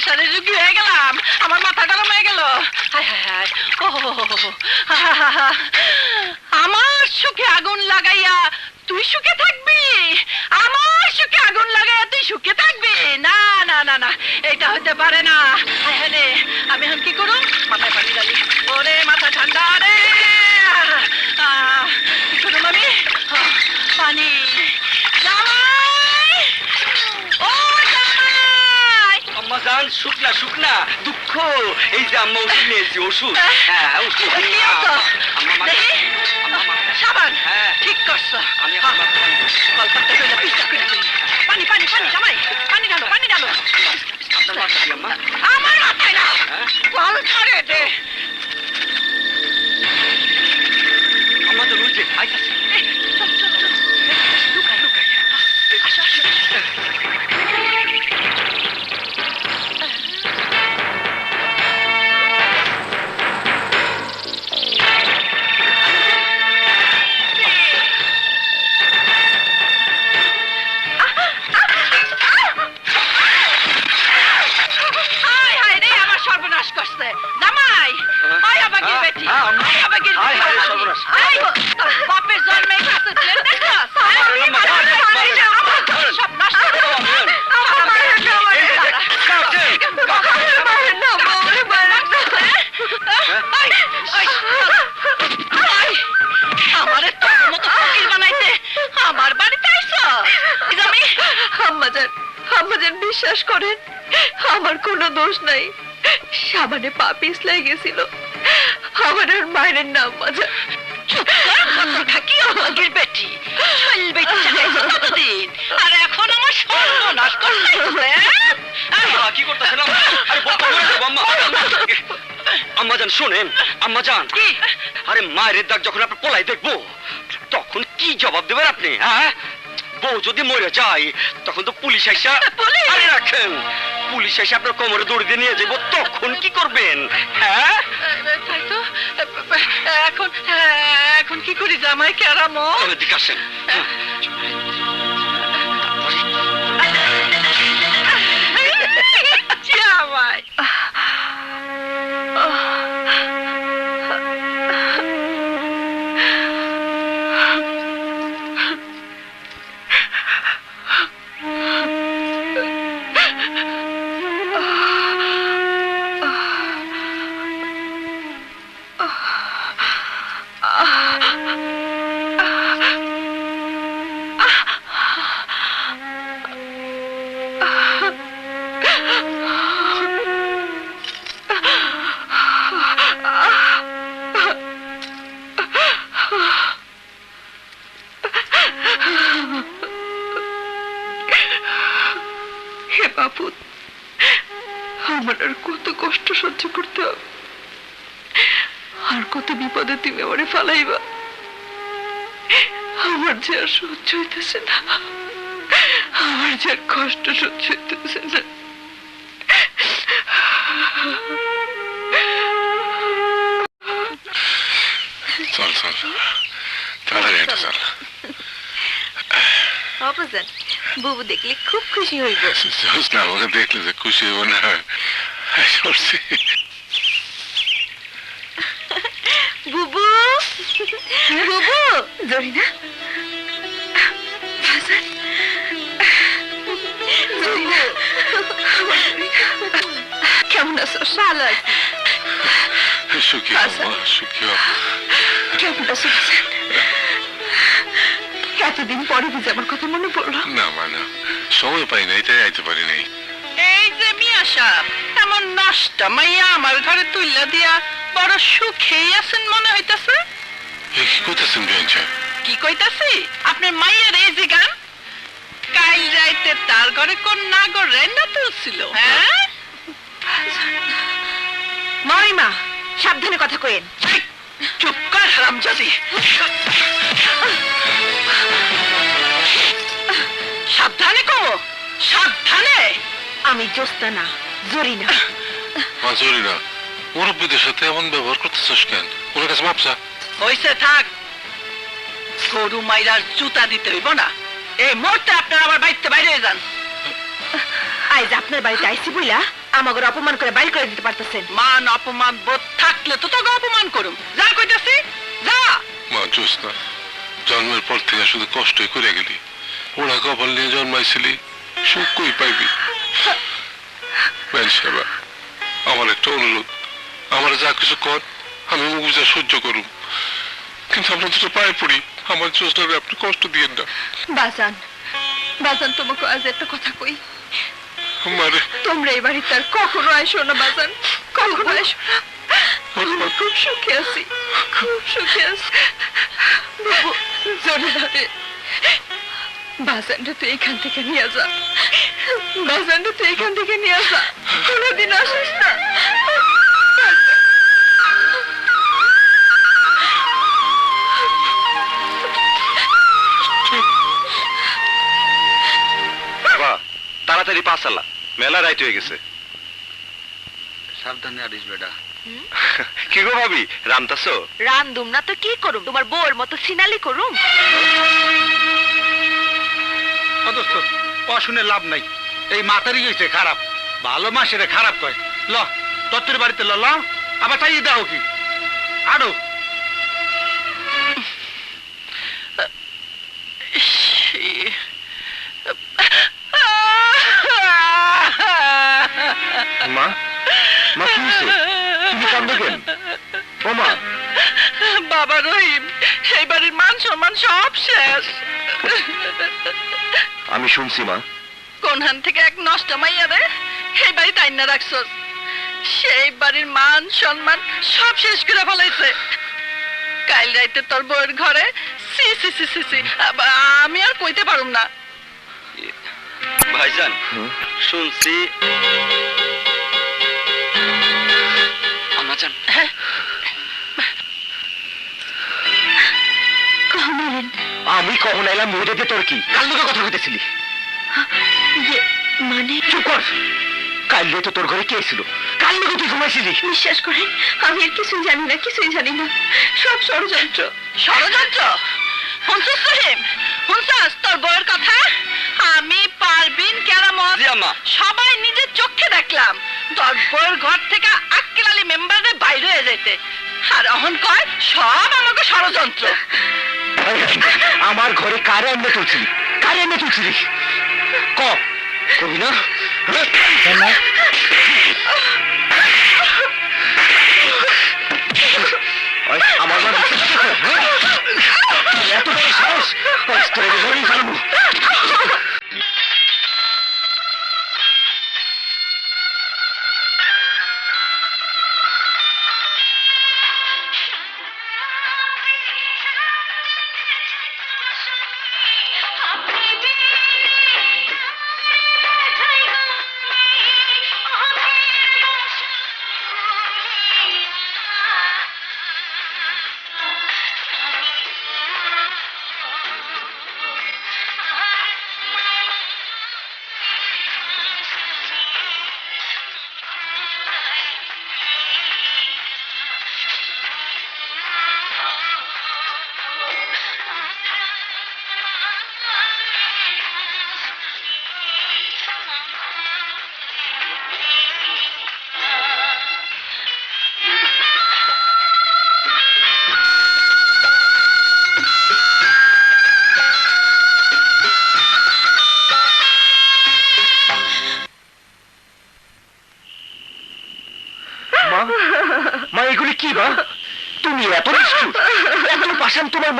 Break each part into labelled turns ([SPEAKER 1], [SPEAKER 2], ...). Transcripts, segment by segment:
[SPEAKER 1] প্রেশারে যুগি হয়ে গেলাম। আমার মাথা গরম হয়ে গেল। হায় হায় হায়। ও। আমার সুখে আগুন লাগাইয়া তুই সুখে থাকবি? আমার সুখে আগুন লাগাইয়া তুই সুখে থাকবি? না না না না। এটা হতে পারে না।
[SPEAKER 2] শুকনা শুকনা দুঃখ এই যে আম্মা ওষুধ নিয়েছি ওষুধ। হ্যাঁ ওষুধ। আম্মা মা
[SPEAKER 1] সাবান।
[SPEAKER 2] হ্যাঁ।
[SPEAKER 1] ঠিক করছ।
[SPEAKER 2] আমি
[SPEAKER 1] হ্যাঁ। পানি পানি পানি জামাই। পানি ডালো পানি
[SPEAKER 2] ডালো আম্মা
[SPEAKER 1] আমার মায়ের না। আয়, আয়, আয়, আমারে তোর মতো ফকির বানাইতে আমার বাড়িতে আইছো আমি
[SPEAKER 3] আম্মাজান আম্মাজান বিশ্বাস করেন আমার কোনো দোষ নাই সাবানে পা পিছলাই গেছিল আমার মায়ের নাম
[SPEAKER 1] কি আমাদের বেটি? চলবে কতদিন আর এখন আমার সর্বনাশ
[SPEAKER 2] কি শোনেন আরে মায়ের দাগ যখন আপনার পোলাই দেখব তখন কি জবাব দেবেন আপনি হ্যাঁ? বউ যদি মরে যায় তখন তো পুলিশ আইসা? আরে রাখেন পুলিশ এসে আপনার কোমরে দড়ি দিয়ে নিয়ে যাব তখন কি করবেন হ্যাঁ?
[SPEAKER 1] এখন এখন কি করি জামাই কেরামো
[SPEAKER 2] এদিকে
[SPEAKER 3] তুমি আমারে ফালাইবা। আমার যে আর সহ্য হইতেছে না আমার যে আর কষ্ট সহ্য হইতেছে না।
[SPEAKER 4] চল চল তাড়াতাড়ি হেঁটে চল।
[SPEAKER 3] অপজান বুবু দেখলে খুব খুশি হইব।
[SPEAKER 4] না আমাকে দেখলে যে খুশি হব না সরছি
[SPEAKER 3] বুবু বুবু! জরিনা? কেমন আছো?
[SPEAKER 4] সুখী সুখী
[SPEAKER 3] কেমন আছো এতদিন পরে বুঝে আমার কথা মনে পড়ল।
[SPEAKER 4] না মানে সময় পাই নাই তাই আইতে পারি নাই।
[SPEAKER 1] এই যে মিয়া সাহেব এমন নষ্ট মাইয়া আমার ঘরে তুইলা দিয়া বড় সুখেই আছেন মনে হইতাছে।
[SPEAKER 4] কি করতেছেন বিয়ান
[SPEAKER 1] কি কইতাছি? আপনি মাইয়ার এই যে গান? কাল রাইতে তার ঘরে কোন নাগর রেন্না তুলছিল? হ্যাঁ?
[SPEAKER 3] মরিমা সাবধানে কথা কইেন
[SPEAKER 1] চুপ কর হারামজাদি সাবধানে কো সাবধানে?
[SPEAKER 3] আমি জোস্তা না জরিনা।
[SPEAKER 4] মাজুরি না মুরব্বীদের সাথে এমন ব্যবহার করতেছিস কেন? ওর কাছে ভাবছা
[SPEAKER 1] হইছে থাক। গরু মাইরার জুতা দিতে হইব না। এই মুহূর্তে আপনারা আমার বাড়িতে বাইরে যান।
[SPEAKER 3] আজ আপনার বাড়িতে আইসি বইলা আমাকে অপমান করে বাইর করে দিতে পারতেছেন।
[SPEAKER 1] মান অপমান বোধ থাকলে তো তোকে অপমান করুম। যা কইতাছি যা।
[SPEAKER 4] মা জোসনা জন্মের পর থেকে শুধু কষ্টই করে গেলি। ওরা কপাল নিয়ে জন্মাইছিলি সুখ কই পাইবি আমার একটা অনুরোধ। আমার যা কিছু কর আমি মুখ বুঝা সহ্য করুম। কিন্তু আমরা দুটো পায়ে পড়ি। আমার জোসনারে আপনি কষ্ট দিয়েন না।
[SPEAKER 3] বাজান বাজান তোমাকে আজ একটা কথা কই।
[SPEAKER 4] মারে
[SPEAKER 3] তোমরা এই বাড়িতে আর কখনো আইসো না বাজান। কখনো আইসো না। খুব সুখে আছি খুব সুখে আছি। বাবু জমিদারে বাজানটা তুই এখান থেকে নিয়ে যা। বাজানটা তুই এখান থেকে নিয়ে যা। কোনোদিন আসিস না।
[SPEAKER 5] তাড়াতাড়ি পাস আলা মেলা রাইট হয়ে গেছে। সাবধানে আরিস বেটা। কি গো ভাবি? রামতাছো
[SPEAKER 3] রান্দুম না তো কি করুম? তোমার বউর মতো সিনালি করুম?
[SPEAKER 6] অদস্ত অশুনে লাভ নাই। এই মাতারি হয়েছে খারাপ। ভালো মাসেরে খারাপ কয়। ল তত্ত্বের বাড়িতে ল ল। আবার তাই দাও কি।
[SPEAKER 1] আরও।
[SPEAKER 5] আমি শুনছি মা।
[SPEAKER 1] কোনখান থেকে এক নষ্ট মাইয়া রে? এই বাড়ি তাইনা রাখছস? সেই বাড়ির মান সম্মান সব শেষ করে ফেলাইছে। কাল রাইতে তোর বউয়ের ঘরে সি সি সি সি সি আমি আর কইতে পারুম না।
[SPEAKER 5] ভাইজান শুনছি। আমাজান আমি কখন এলাম মুহূর্তে তোর কি? কাল লোকের কথা কইতেছিলি।
[SPEAKER 3] মানে?
[SPEAKER 5] চুপ কর। কাল তো তোর ঘরে কে ছিল কাল লোকে তুই ঘুমাইছিলি?
[SPEAKER 3] বিশ্বাস করেন আমি আর কিছুই জানি না কিছুই জানি না। সব ষড়যন্ত্র।
[SPEAKER 1] ষড়যন্ত্র? শুনছিস রহিম শুনছাস তোর বউয়ের কথা? আমি পারবিন কেরামত সবাই নিজের চোখে দেখলাম। তোর বউয়ের ঘর থেকে আক্কেল আলী মেম্বারের বাইরে হয়ে যেতে আর অহন কয় সব আমাকে ষড়যন্ত্র।
[SPEAKER 5] আমার ঘরে কারে এমনি তুলছিলি কারে এমনি তুলছিলি কবি না?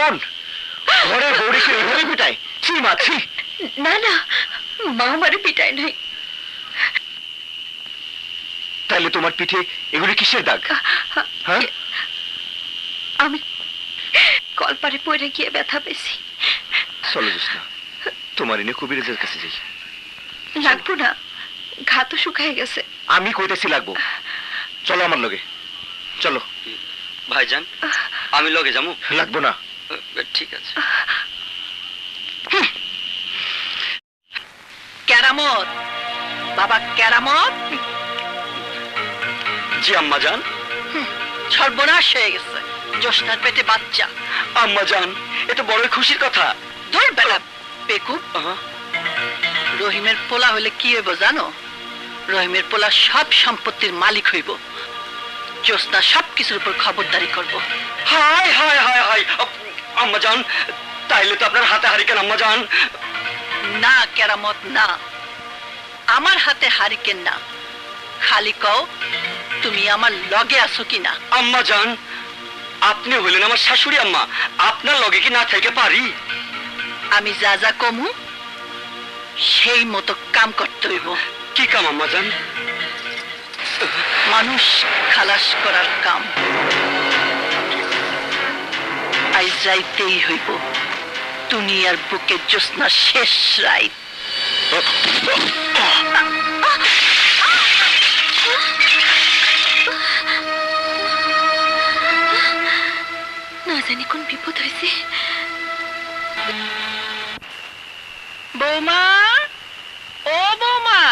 [SPEAKER 5] পাশান তোমার মন ঘরে গৌরীকে এভাবে পিটায়? ছি মা ছি।
[SPEAKER 3] না না মা আমারে পিটায় নাই।
[SPEAKER 5] তাহলে তোমার পিঠে এগুলি কিসের দাগ? হ্যাঁ?
[SPEAKER 3] আমি কলপারে পড়ে গিয়ে ব্যথা পেয়েছি।
[SPEAKER 5] চলো না তোমার এনে কবিরাজের কাছে যাই।
[SPEAKER 3] লাগবো না ঘা তো শুকায় গেছে।
[SPEAKER 5] আমি কইতেছি লাগবো। চলো আমার লগে। চলো।
[SPEAKER 2] ভাইজান আমি লগে যাব
[SPEAKER 5] লাগবো না।
[SPEAKER 2] ঠিক আছে।
[SPEAKER 1] কেরামত বাবা কেরামত
[SPEAKER 5] জি আম্মা জান
[SPEAKER 1] সর্বনাশ হয়ে গেছে। জ্যোৎস্নার পেটে বাচ্চা।
[SPEAKER 5] আম্মা জান এটা বড়ই খুশির কথা।
[SPEAKER 1] ধর বেলা।
[SPEAKER 5] আহা,
[SPEAKER 1] রহিমের পোলা হলে কি হইব জানো? রহিমের পোলা সব সম্পত্তির মালিক হইব। জ্যোৎস্না সব কিছুর উপর খবরদারি করব।
[SPEAKER 2] হাই হাই হাই আম্মা যান তাইলে তো আপনার হাতে হারিকেন আম্মা যান
[SPEAKER 1] না কেরামত না। আমার হাতে হারিকেন না। খালি কও তুমি আমার লগে আছো কিনা?
[SPEAKER 2] আম্মা যান আপনি হইলেন আমার শাশুড়ি আম্মা। আপনার লগে কি না থেকে পারি?
[SPEAKER 1] আমি যা যা কমু সেই মতো কাম করতে হইব।
[SPEAKER 2] কি কাম আম্মা যান
[SPEAKER 1] মানুষ খালাস করার কাম। আই যাইতেই হইব। দুনিয়ার বুকে জ্যোৎস্না শেষ রাইত।
[SPEAKER 3] না জানি কোন বিপদ হয়েছে
[SPEAKER 1] বৌমা? ও বৌমা!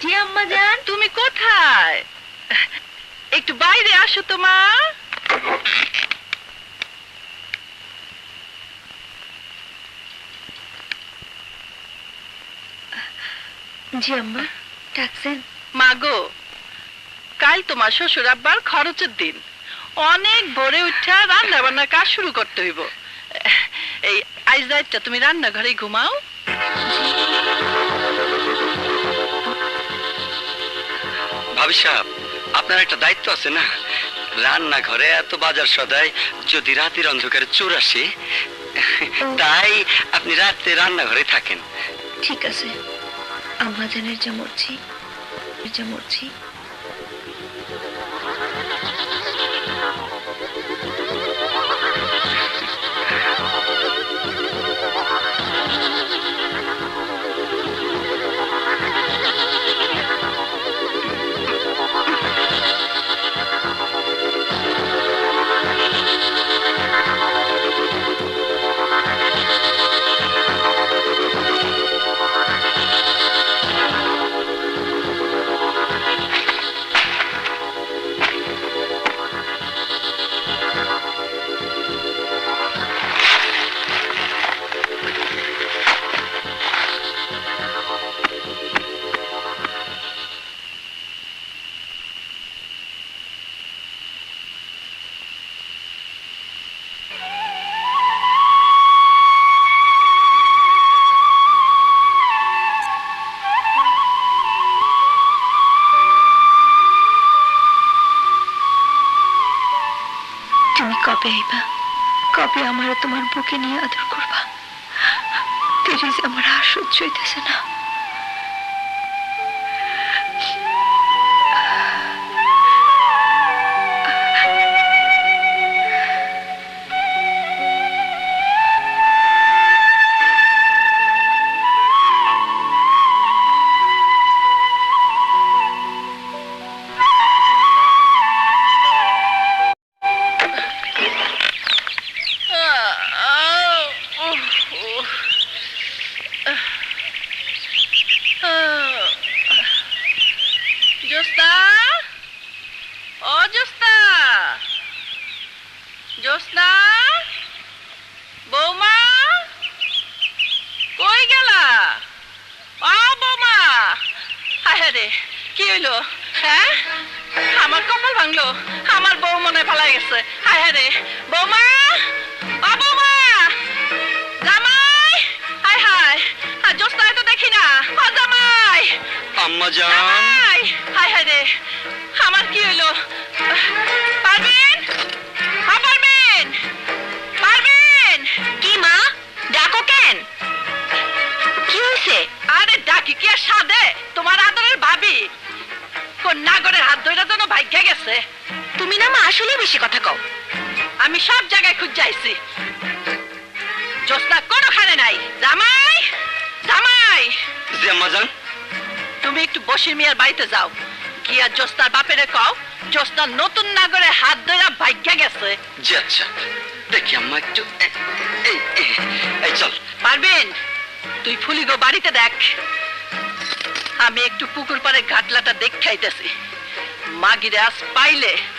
[SPEAKER 3] জি আম্মা যান।
[SPEAKER 1] তুমি কোথায়? একটু বাইরে আসো তো মা।
[SPEAKER 3] জি আম্মা। ডাকছেন।
[SPEAKER 1] মাগো কাল তোমার শ্বশুর আব্বার খরচের দিন। অনেক ভোরে উঠা রান্না বান্নার কাজ শুরু করতে হইব। এই আজ রাতটা তুমি রান্নাঘরে ঘুমাও।
[SPEAKER 2] ভাবি সাহেব আপনার একটা দায়িত্ব আছে না? রান্নাঘরে এত বাজার সদাই যদি রাতের অন্ধকারে চোর আসে তাই আপনি রাতে রান্নাঘরে থাকেন।
[SPEAKER 3] ঠিক আছে। আম্মা যে যা মরছি যে মরছি কবে আইবা? কবে আমার তোমার বুকে নিয়ে আদর করবা? তেরে আমার আর সহ্য হইতেছে না।
[SPEAKER 2] আম্মা যান
[SPEAKER 1] হায় হায় রে আমার কি হইল পারবেন? হ্যাঁ পারবেন। পারবেন? কি মা? ডাকো কেন? কি হয়েছে? আরে ডাকি কি আর সাদে? তোমার আদরের ভাবি। কোন নাগরের হাত ধরে যেন ভাগ্যে গেছে। তুমি না মা আসলে বেশি কথা কও। আমি সব জায়গায় খুঁজ যাইছি। জোস্না কোনোখানে নাই। জামাই? জামাই?
[SPEAKER 2] জি আম্মা
[SPEAKER 1] তুমি একটু বসির মিয়ার বাড়িতে যাও। গিয়া জোস্তার বাপেরে কও জোস্তার নতুন নাগরে হাত ধরা ভাগ্যা গেছে।
[SPEAKER 2] জি আচ্ছা। দেখি আম্মা একটু এই চল।
[SPEAKER 1] পারবেন? তুই ফুলিগো বাড়িতে দেখ। আমি একটু পুকুর পাড়ে ঘাটলাটা দেখাইতেছি। মাগিরে আজ পাইলে